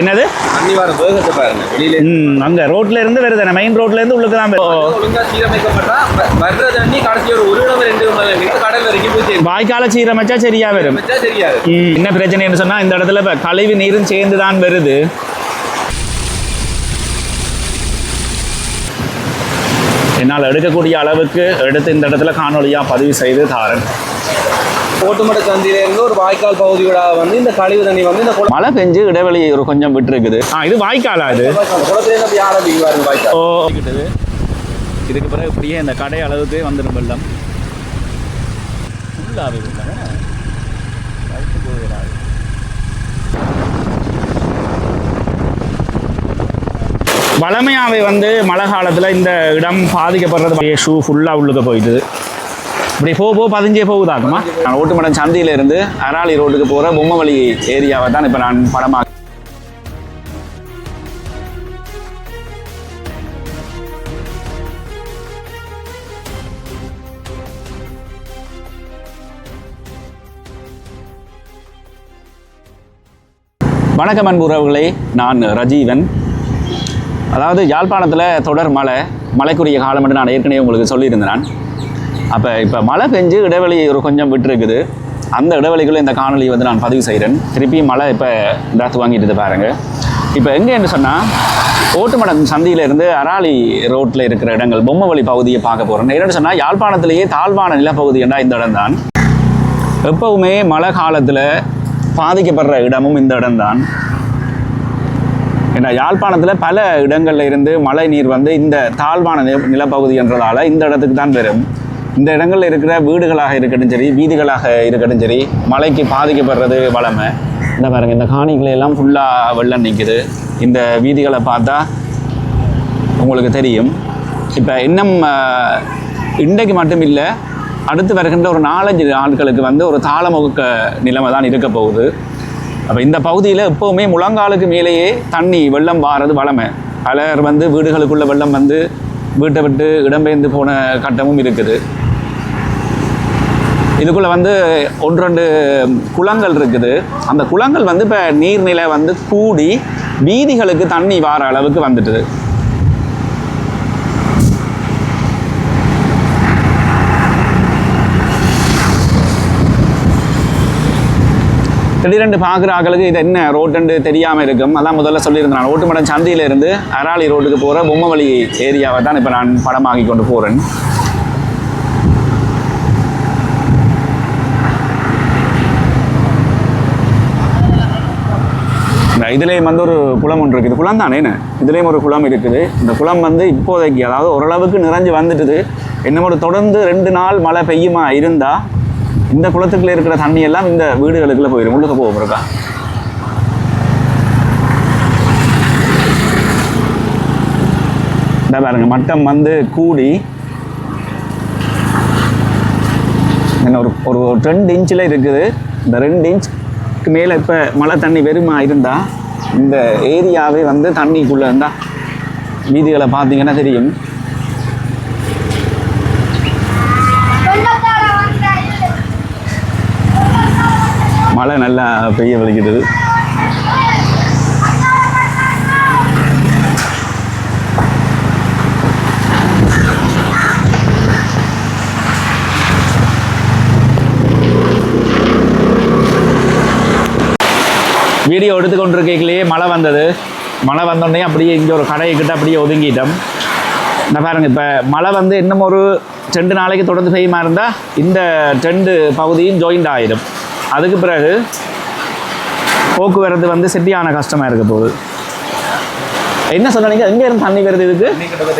என்னது? அங்கே ரோட்ல இருந்து வருது மெயின் ரோட்ல இருந்து உள்ளுக்கு தான் வாய்க்கால சீரமைச்சா சரியா வரும். என்ன பிரச்சனைன்னு சொன்னா இந்த இடத்துல இப்ப கழிவு நீரும் சேர்ந்து தான் வருது. என்னால் எடுக்கக்கூடிய அளவுக்கு எடுத்து இந்த இடத்துல காணொலியாக பதிவு செய்து தாரேன். கோட்டுமட சந்தியில இருந்து ஒரு வாய்க்கால் பகுதியோட வந்து இந்த கழிவு தண்ணி வந்து இந்த மழை பெஞ்சு இடைவெளி ஒரு கொஞ்சம் விட்டு இருக்குது ஆ இது வாய்க்காலா இது? குளத்துல இருந்து அப்படி ஆரம்பிக்கு பாருங்க வாய்க்கால். ஓ. கிட்டது. இதுக்கு பிறகு இப்படியே இந்த கடை அளவுக்கு வந்துடும் வெள்ளம். ஃபுல்லாகவே வளமையாவே வந்து மழை காலத்தில் இந்த இடம் பாதிக்கப்படுறது ஷூ ஃபுல்லாக உள்ளுக்க போயிடுது இப்படி போக போக பதிஞ்சே போகுதாக்குமா நான் ஓட்டுமடம் சந்தையில இருந்து அராளி ரோட்டுக்கு போகிற பொம்மவழி ஏரியாவை தான் இப்போ நான் படமாக வணக்கம் அன்புறவுகளே நான் ரஜீவன். அதாவது யாழ்ப்பாணத்தில் தொடர் மழை மழைக்குரிய காலம் என்று நான் ஏற்கனவே உங்களுக்கு சொல்லியிருந்தேன். அப்போ இப்போ மழை பெஞ்சு இடைவெளி ஒரு கொஞ்சம் விட்டுருக்குது. அந்த இடைவெளிக்குள்ள இந்த காணொலி வந்து நான் பதிவு செய்கிறேன் திருப்பி மழை இப்போ தாத்து வாங்கிட்டு பாருங்கள் இப்போ எங்கேன்னு சொன்னால் ஓட்டுமடம் சந்தியிலிருந்து அராலி ரோட்டில் இருக்கிற இடங்கள் பொம்மை வழி பகுதியை பார்க்க போகிறேன் என்னென்னு சொன்னால் யாழ்ப்பாணத்திலேயே தாழ்வான நிலப்பகுதி என்றால் இந்த இடம்தான். எப்பவுமே மழை காலத்தில் பாதிக்கப்படுற இடமும் இந்த இடம்தான். ஏன்னா யாழ்ப்பாணத்தில் பல இடங்களில் இருந்து மழை நீர் வந்து இந்த தாழ்வான நிலப்பகுதி என்றதால இந்த இடத்துக்கு தான் வரும். இந்த இடங்களில் இருக்கிற வீடுகளாக இருக்கட்டும் சரி வீதிகளாக இருக்கட்டும் சரி மழைக்கு பாதிக்கப்படுறது வளமை. இந்த பாருங்கள் இந்த காணிகளை எல்லாம் ஃபுல்லாக வெள்ளம் நிற்குது இந்த வீதிகளை பார்த்தா உங்களுக்கு தெரியும். இப்போ இன்னும் இன்றைக்கு மட்டும் இல்லை அடுத்து வருகின்ற ஒரு நாலஞ்சு நாட்களுக்கு வந்து ஒரு தாளமுக நிலைமை தான் இருக்க போகுது. அப்போ இந்த பகுதியில் எப்போவுமே முழங்காலுக்கு மேலேயே தண்ணி வெள்ளம் வாரது வளமை. பலர் வந்து வீடுகளுக்குள்ள வெள்ளம் வந்து வீட்டை விட்டு இடம்பெயர்ந்து போன கட்டமும் இருக்குது. இதுக்குள்ளே வந்து ஒன்று ரெண்டு குளங்கள் இருக்குது. அந்த குளங்கள் வந்து இப்போ நீர்நிலை வந்து கூடி வீதிகளுக்கு தண்ணி வார அளவுக்கு வந்துட்டுது. திடீரென்று பார்க்குற ஆக்களுக்கு இது என்ன ரோட்டுன்னு தெரியாமல் இருக்கும். அதான் முதல்ல சொல்லியிருந்தேன் நான். ஓட்டுமடம் சந்தையிலேருந்து அராளி ரோட்டுக்கு போகிற பொம்மவழி ஏரியாவை தான் இப்போ நான் படமாக்கி கொண்டு போகிறேன் இதுலேயும் வந்து ஒரு குளம் ஒன்று இருக்குது. குளம் தானே என்ன? இதுலேயும் ஒரு குளம் இருக்குது. இந்த குளம் வந்து இப்போதைக்கு அதாவது ஓரளவுக்கு நிறைஞ்சு வந்துட்டுது. என்னமோட தொடர்ந்து ரெண்டு நாள் மழை பெய்யுமா இருந்தால் இந்த குளத்துக்குள்ளே இருக்கிற தண்ணி எல்லாம் இந்த வீடுகளுக்குள்ளே போயிடும் உள்ளுக்க போக இருக்கா இந்த பாருங்க மட்டம் வந்து கூடி என்ன ஒரு ஒரு ரெண்டு இன்ச்சில் இருக்குது. இந்த ரெண்டு இன்ச்சுக்கு மேலே இப்போ மழை தண்ணி வெறுமா இருந்தால் இந்த ஏரியாவே வந்து தண்ணிக்குள்ளே இருந்தால் வீதிகளை பார்த்தீங்கன்னா தெரியும். மழை நல்லா பெய்ய வலிக்கிறது வீடியோ எடுத்துக்கொண்டிருக்கையிலேயே மழை வந்தது. மழை வந்தோடனே அப்படியே இங்கே ஒரு கடையை கிட்ட அப்படியே ஒதுங்கிட்டோம். இந்த பாருங்க இப்போ மழை வந்து இன்னும் ஒரு ரெண்டு நாளைக்கு தொடர்ந்து பெய்யுமா இருந்தால் இந்த ரெண்டு பகுதியும் ஜாயிண்ட் ஆயிடும். அதுக்கு பிறகு போக்குவரத்து வந்து செட்டியான கஷ்டமாக இருக்க போகுது. என்ன சொன்னீங்க எங்கே இருந்து தண்ணி வருது இதுக்கு?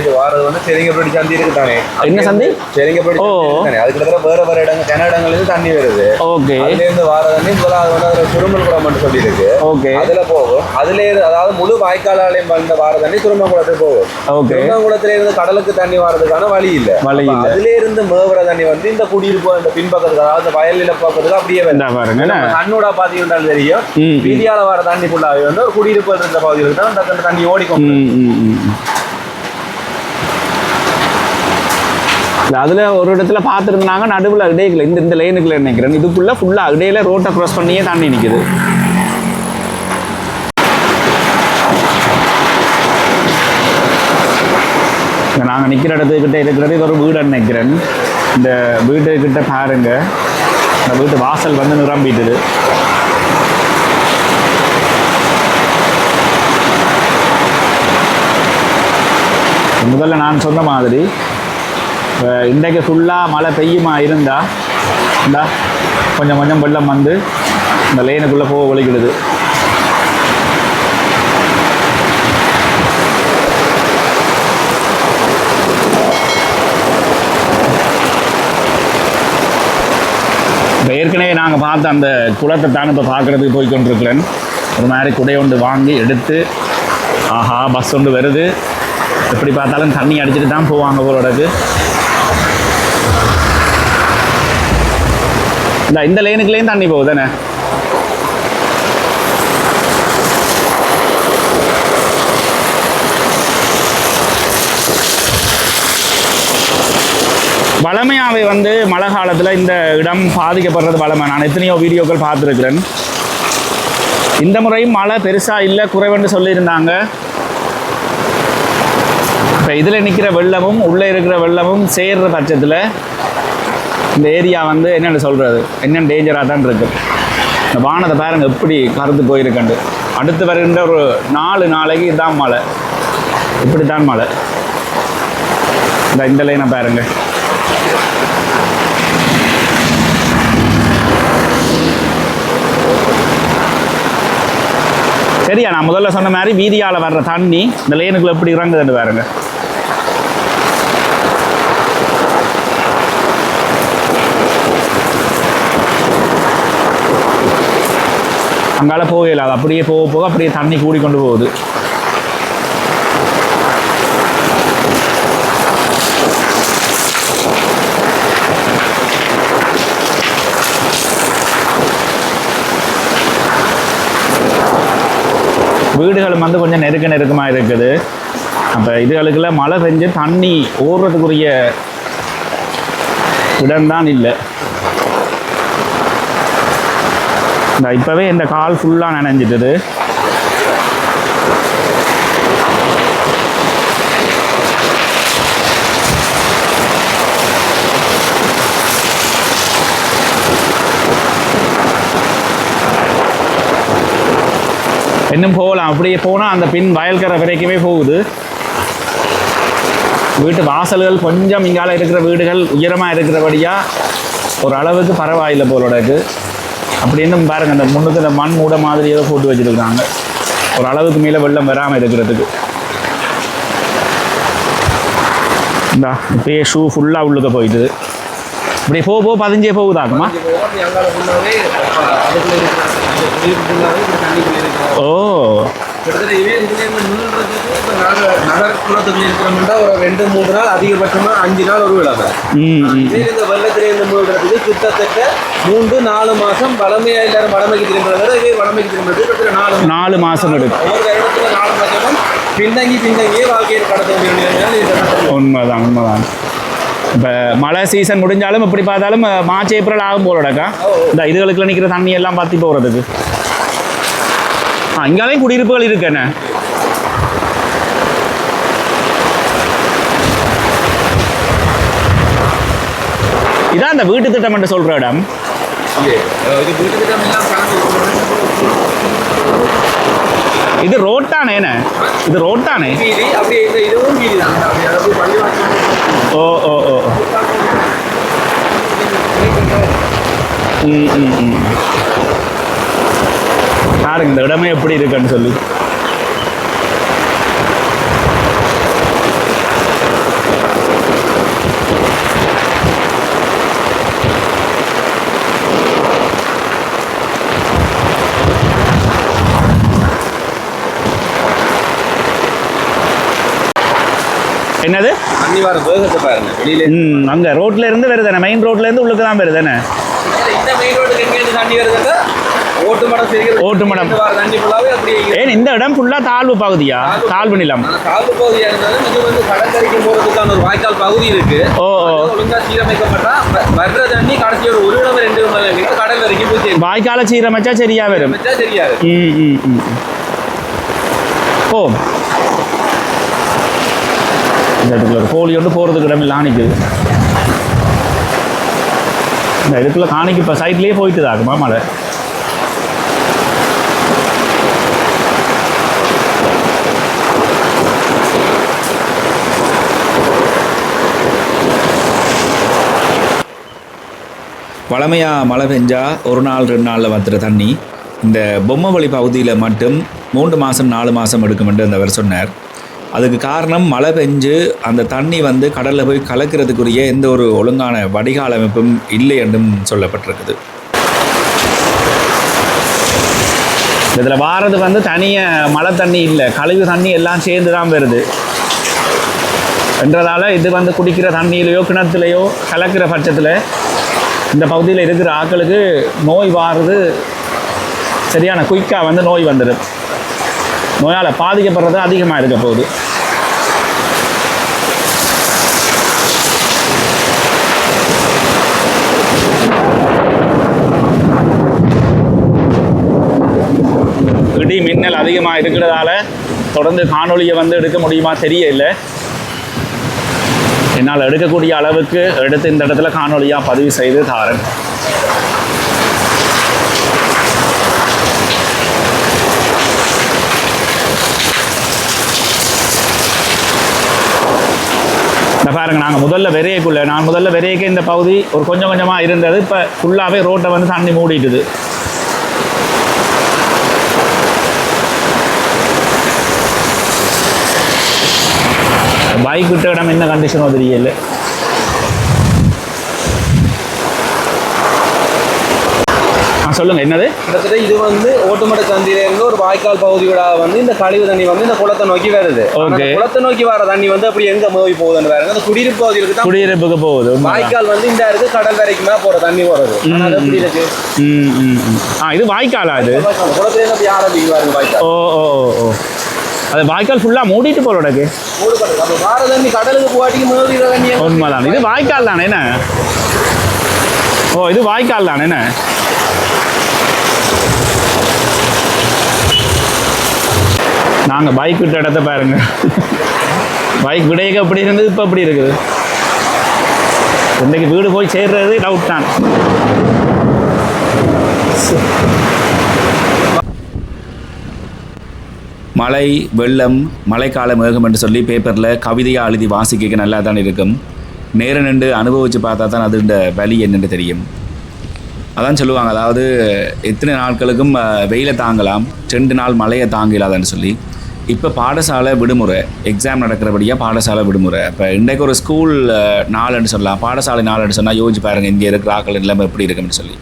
இது வாரது வந்து செரிங்கப்படி சந்தி இருக்கு தானே என்ன சந்தி? செரிங்கப்படி ஓ. அது கிட்டத்தட்ட வேற வேற இடங்கள் கன இடங்கள்ல இருந்து தண்ணி வருது. ஓகே. அதுல இருந்து வார தண்ணி வந்து மட்டும் சொல்லி இருக்கு ஓகே. அதுல போகும். அதுல இருந்து அதாவது முழு வாய்க்காலாலையும் வந்த வார தண்ணி துருமங்குளத்துக்கு போகும். ஓகே. துருமங்குளத்துல இருந்து கடலுக்கு தண்ணி வர்றதுக்கான வழி இல்ல. வழி இல்ல. அதுல இருந்து மேவுற தண்ணி வந்து இந்த குடியிருப்பு அந்த பின்பக்கத்துக்கு அதாவது வயல் நிலப்பக்கத்துக்கு அப்படியே? நம்ம கண்ணோட பாத்தீங்கன்னா தெரியும். வீதியால வர தண்ணி ஃபுல்லாவே வந்து ஒரு குடியிருப்பு இருந்த பகுதிகளுக்கு தான் தண்ணி ஓடிக்கொண்டு அதில் ஒரு இடத்துல பார்த்துருந்தாங்க நடுவில் அகடேக்கில் இந்த இந்த லைனுக்குள்ள நினைக்கிறேன். இதுக்குள்ளே ஃபுல்லாக அகடையில் ரோட்டை க்ராஸ் பண்ணியே தாண்டி நிற்குது நாங்கள் நிற்கிற இடத்துக்கிட்ட இருக்கிறது இது ஒரு வீடு நினைக்கிறேன். இந்த வீடு வீட்டுக்கிட்ட பாருங்க. இந்த வீட்டு வாசல் வந்து நிரம்பிட்டுது. முதல்ல நான் சொன்ன மாதிரி இன்றைக்கு ஃபுல்லாக மழை பெய்யுமா இருந்தா? இந்தா கொஞ்சம் கொஞ்சம் வெள்ளம் வந்து இந்த லைனுக்குள்ளே போக ஒழிக்கிடுது இப்போ ஏற்கனவே நாங்கள் பார்த்த அந்த குளத்தை தான் இப்போ பார்க்குறதுக்கு போய் கொண்டிருக்கிறேன். ஒரு மாதிரி குடை ஒன்று வாங்கி எடுத்து ஆஹா பஸ் ஒன்று வருது. எப்படி பார்த்தாலும் தண்ணி அடிச்சுட்டு தான் போவாங்க போலோடக்கு இந்த இந்த லைனுக்குள்ளேயும் தண்ணி போகுது தானே வளமையாவை வந்து மழை காலத்தில் இந்த இடம் பாதிக்கப்படுறது வளமை. நான் எத்தனையோ வீடியோக்கள் பார்த்துருக்குறேன். இந்த முறையும் மழை பெருசாக இல்லை குறைவுன்னு சொல்லியிருந்தாங்க. இப்போ இதில் நிற்கிற வெள்ளமும் உள்ளே இருக்கிற வெள்ளமும் சேர்ற பட்சத்தில் இந்த ஏரியா வந்து என்னென்னு சொல்கிறது என்னென்ன டேஞ்சராக தான் இருக்குது இந்த வானத்தை பாருங்க எப்படி கருத்து போயிருக்கண்டு. அடுத்து வருகின்ற ஒரு நாலு நாளைக்கு இதான் மழை. இப்படி தான் மழை. இந்த இந்த லைனை பாருங்க. சரியா நான் முதல்ல சொன்ன மாதிரி வீதியால் வர்ற தண்ணி இந்த லேனுக்குள்ள எப்படி இறங்குதுன்னு பாருங்க. அங்கால போகல அது அப்படியே போக போக அப்படியே தண்ணி கூடி கொண்டு போகுது. வீடுகளும் வந்து கொஞ்சம் நெருக்க நெருக்கமாக இருக்குது. அப்போ இதுகளுக்குள்ள மழை பெஞ்சு தண்ணி ஓடுறதுக்குரிய இடம்தான் இல்லை. இந்த இப்போவே இந்த கால் ஃபுல்லாக நனைஞ்சிட்டுது. இன்னும் போகலாம். அப்படியே போனால் அந்த பின் வயல்கரை வரைக்குமே போகுது. வீட்டு வாசல்கள் கொஞ்சம் இங்கால இருக்கிற வீடுகள் உயரமாக இருக்கிறபடியாக ஒரு அளவுக்கு பரவாயில்லை போலோடக்கு அப்படி என்ன பாருங்க அந்த முன்னத்தில் மண் மூட மாதிரி ஏதோ போட்டு வச்சுருக்காங்க ஒரு அளவுக்கு மேலே வெள்ளம் வராமல் இருக்கிறதுக்கு. இந்தா இப்படியே ஷூ ஃபுல்லாக உள்ளுக்க போயிட்டு இப்படி போக போக பதிஞ்சே போகுதாக்குமா ஓ. கிட்டத்தட்ட இதே இதுல இருந்து நின்றுறதுக்கு இப்போ நகர் நகர்ப்புறத்துல இருக்கிறோம்னா ஒரு ரெண்டு மூணு நாள் அதிகபட்சமா அஞ்சு நாள் ஒரு விழாங்க இதே இந்த வெள்ளத்திலே இருந்து மூழ்கிறதுக்கு கிட்டத்தட்ட மூன்று நாலு மாசம் வளமையா எல்லாரும் வளமைக்கு திரும்புறத இதே வளமைக்கு திரும்புறது கிட்டத்தட்ட நாலு. நாலு மாதம் எடுக்கும். ஒவ்வொரு இடத்துல நாலு மாசமும் பின்தங்கி பின்தங்கியே வாழ்க்கையை கடத்த வேண்டிய உண்மைதான் உண்மைதான். இப்போ மழை சீசன் முடிஞ்சாலும் இப்படி பார்த்தாலும் மார்ச் ஏப்ரல் ஆகும் போலடக்கா இந்த இதுகளுக்குள்ள நிற்கிற தண்ணி எல்லாம் பற்றி போகிறதுக்கு இங்காலையும் குடியிருப்புகள் இருக்கு இதான் அந்த வீட்டு திட்டம் என்று சொல்ற இடம். இது வீட்டுக்கு எல்லாம் ரோட்டானே என்ன? இது ரோட்டானே வீதி ஓ ஓ ஓ. ம் ம் ம். பாருங்க இந்த இடமே எப்படி இருக்குன்னு சொல்லி. என்னது? அங்கே ரோட்ல இருந்து வருதானே மெயின் ரோட்ல இருந்து உள்ளுக்கு தான்? வருதானே இந்த மெயின் ரோடுக்கு எங்க இருந்து தண்ணி வருதுன்னா ஓட்டு மடம் சரி ஓட்டு மடம். வர தண்ணி ஃபுல்லாவே அப்படியே ஏன் இந்த இடம் ஃபுல்லாக தாழ்வு பகுதியா? தாழ்வு நிலம். தாழ்வு பகுதியா இருந்தாலும் இது வந்து கடற்கரைக்கு போறதுக்கான ஒரு வாய்க்கால் பகுதி இருக்கு. ஓ சீரமைக்கப்பட்டா வர்ற தண்ணி கடைசி ஒரு ஒரு இடம் ரெண்டு இடம் கடல் வரைக்கும் போய் வாய்க்கால சீரமைச்சா சரியா வரும். தெரியாது ம் ஓ இந்த இடத்துல ஒரு கோழி ஒன்று போகிறதுக்கு இடமில்ல நிற்குது இந்த இடத்துல காணிக்கு இப்போ சைட்லேயே போயிட்டு தாக்குமா மழை வளமையாக மழை பெஞ்சால் ஒரு நாள் ரெண்டு நாளில் வத்துற தண்ணி. இந்த பொம்மை வழி பகுதியில் மட்டும் மூன்று மாதம் நாலு மாதம் எடுக்குமென்று அந்தவர் சொன்னார். அதுக்கு காரணம் மழை பெஞ்சு அந்த தண்ணி வந்து கடலில் போய் கலக்கிறதுக்குரிய எந்த ஒரு ஒழுங்கான வடிகால் அமைப்பும் இல்லை என்றும் சொல்லப்பட்டிருக்குது. இதில் வாரது வந்து தனிய மழை தண்ணி இல்லை. கழிவு தண்ணி எல்லாம் சேர்ந்து தான் வருது. என்றதால் இது வந்து குடிக்கிற தண்ணியிலையோ கிணத்துலையோ கலக்கிற பட்சத்தில் இந்த பகுதியில் இருக்கிற ஆக்களுக்கு நோய் வாடுறது சரியான குயிக்காக வந்து நோய் வந்துடும் நோயால் பாதிக்கப்படுறது அதிகமாக இருக்க போகுது. இடி மின்னல் அதிகமாக இருக்கிறதால தொடர்ந்து காணொலியை வந்து எடுக்க முடியுமா தெரியல. என்னால் எடுக்கக்கூடிய அளவுக்கு எடுத்து இந்த இடத்துல காணொலியாக பதிவு செய்து தாரேன். இந்த பாருங்க நாங்கள் முதல்ல வெறையக்குள்ள நான் முதல்ல வெறையக்க இந்த பகுதி ஒரு கொஞ்சம் கொஞ்சமாக இருந்தது. இப்போ ஃபுல்லாகவே ரோட்டை வந்து தண்ணி மூடிட்டுது. பைக் விட்ட இடம் என்ன கண்டிஷனோ தெரியல. ஆ சொல்லுங்க என்னது? கிட்டத்தட்ட இது வந்து ஓட்டுமட சந்தியில இருந்து ஒரு வாய்க்கால் பகுதியோட வந்து இந்த கழிவு தண்ணி வந்து இந்த குளத்தை நோக்கி வருது. குளத்தை நோக்கி வர தண்ணி வந்து அப்படி எங்க மோதி போகுதுன்னு பாருங்க. அந்த குடியிருப்பு பகுதிகளுக்கு தான் குடியிருப்புக்கு போகுது. வாய்க்கால் வந்து இந்த இருக்கு கடல் வரைக்கும் மேல போற தண்ணி போறது அது எப்படி இருக்கு இது வாய்க்காலா இது குளத்துல இருந்து அப்படி ஆரம்பிக்கு வாய்க்கால். ஓ ஓ ஓ ஓ. அது வாய்க்கால் ஃபுல்லாக மூடிட்டு தண்ணி எங்க? உண்மைதான். இது வாய்க்கால் தானே என்ன? ஓ இது வாய்க்கால் தானே என்ன? நாங்கள் பைக் விட்ட இடத்த பாருங்க. பைக் விடையக்க அப்படி இருந்தது இப்போ அப்படி இருக்குது? இன்றைக்கு வீடு போய் சேர்றது டவுட் தான். மழை வெள்ளம் மழைக்கால மேகம் என்று சொல்லி பேப்பரில் கவிதையாக எழுதி வாசிக்க நல்லா தான் இருக்கும். நேரம் நின்று அனுபவித்து பார்த்தா தான் அது இந்த வலி என்னென்று தெரியும். அதான் சொல்லுவாங்க அதாவது எத்தனை நாட்களுக்கும் வெயிலை தாங்கலாம் ரெண்டு நாள் மழையை தாங்கலாதான்னு சொல்லி. இப்போ பாடசாலை விடுமுறை எக்ஸாம் நடக்கிறபடியாக பாடசாலை விடுமுறை. இப்போ இன்றைக்கு ஒரு ஸ்கூல் நாள்னு நாளுன்னு சொல்லலாம் பாடசாலை நாளுன்னு சொன்னால் யோசிச்சு பாருங்கள் இங்கே இருக்கிற ஆக்கள் நிலைமை எப்படி இருக்குன்னு சொல்லி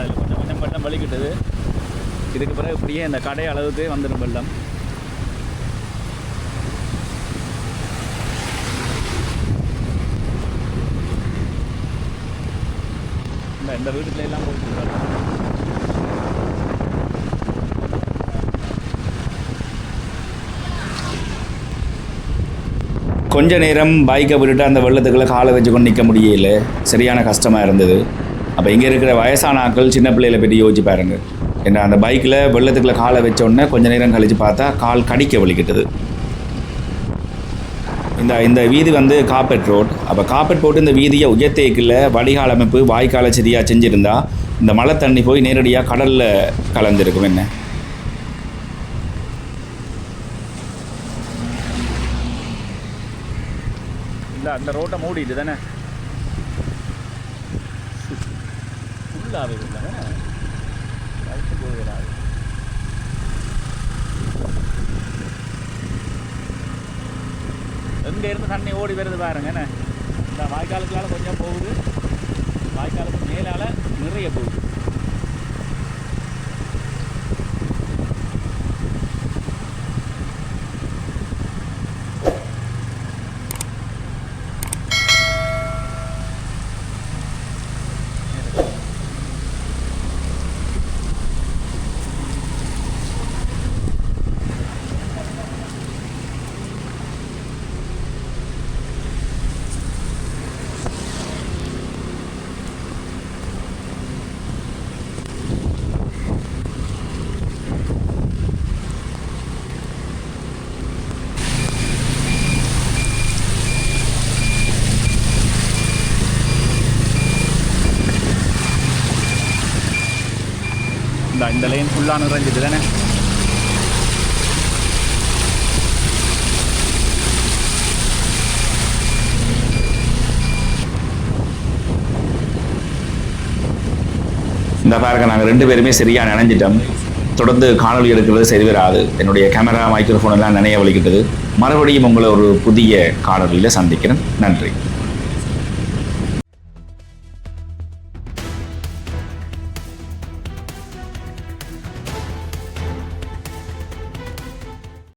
அதில் கொஞ்சம் கொஞ்சம் வெள்ளம் வலிக்கிட்டது அப்படியே இந்த கடை அளவுக்கு வந்துடும் வெள்ளம். இந்த இந்த வீட்டுல எல்லாம் போயிட்டு கொஞ்ச நேரம் பைக்கை விட்டுட்டு அந்த வெள்ளத்துக்குள்ளே காலை வச்சு கொண்டு நிற்க முடியல. சரியான கஷ்டமாக இருந்தது. அப்போ இங்கே இருக்கிற வயசான ஆட்கள் சின்ன பிள்ளைகளை பற்றி யோசிச்சு பாருங்கள் ஏன்னா அந்த பைக்கில் வெள்ளத்துக்குள்ளே காலை வச்ச உடனே கொஞ்ச நேரம் கழித்து பார்த்தா கால் கடிக்க வலிக்கிட்டது. இந்த இந்த வீதி வந்து காப்பெட் ரோட். அப்போ காப்பெட் போட்டு இந்த வீதியை உயர்த்தேக்கில் வடிகால் அமைப்பு வாய்க்காலை சரியாக செஞ்சுருந்தா இந்த மழை தண்ணி போய் நேரடியாக கடலில் கலந்துருக்கும். என்ன? இந்த அந்த ரோட்டை மூடிட்டு தானே? ஃபுல்லாகவே இல்லை எங்கே இருந்து தண்ணி ஓடி வருது பாருங்க என்ன? இந்த வாய்க்காலுக்குள்ளால கொஞ்சம் போகுது. வாய்க்காலுக்கு மேலால் நிறைய போகுது. இந்த லைன் தானே இந்த பாருங்க நாங்கள் ரெண்டு பேருமே சரியாக நினைஞ்சிட்டோம். தொடர்ந்து காணொலி எடுக்கிறது சரி வராது என்னுடைய கேமரா மைக்ரோஃபோன் எல்லாம் நினைய வலிக்கிட்டது. மறுபடியும் உங்களை ஒரு புதிய காணொலியில் சந்திக்கிறேன். நன்றி.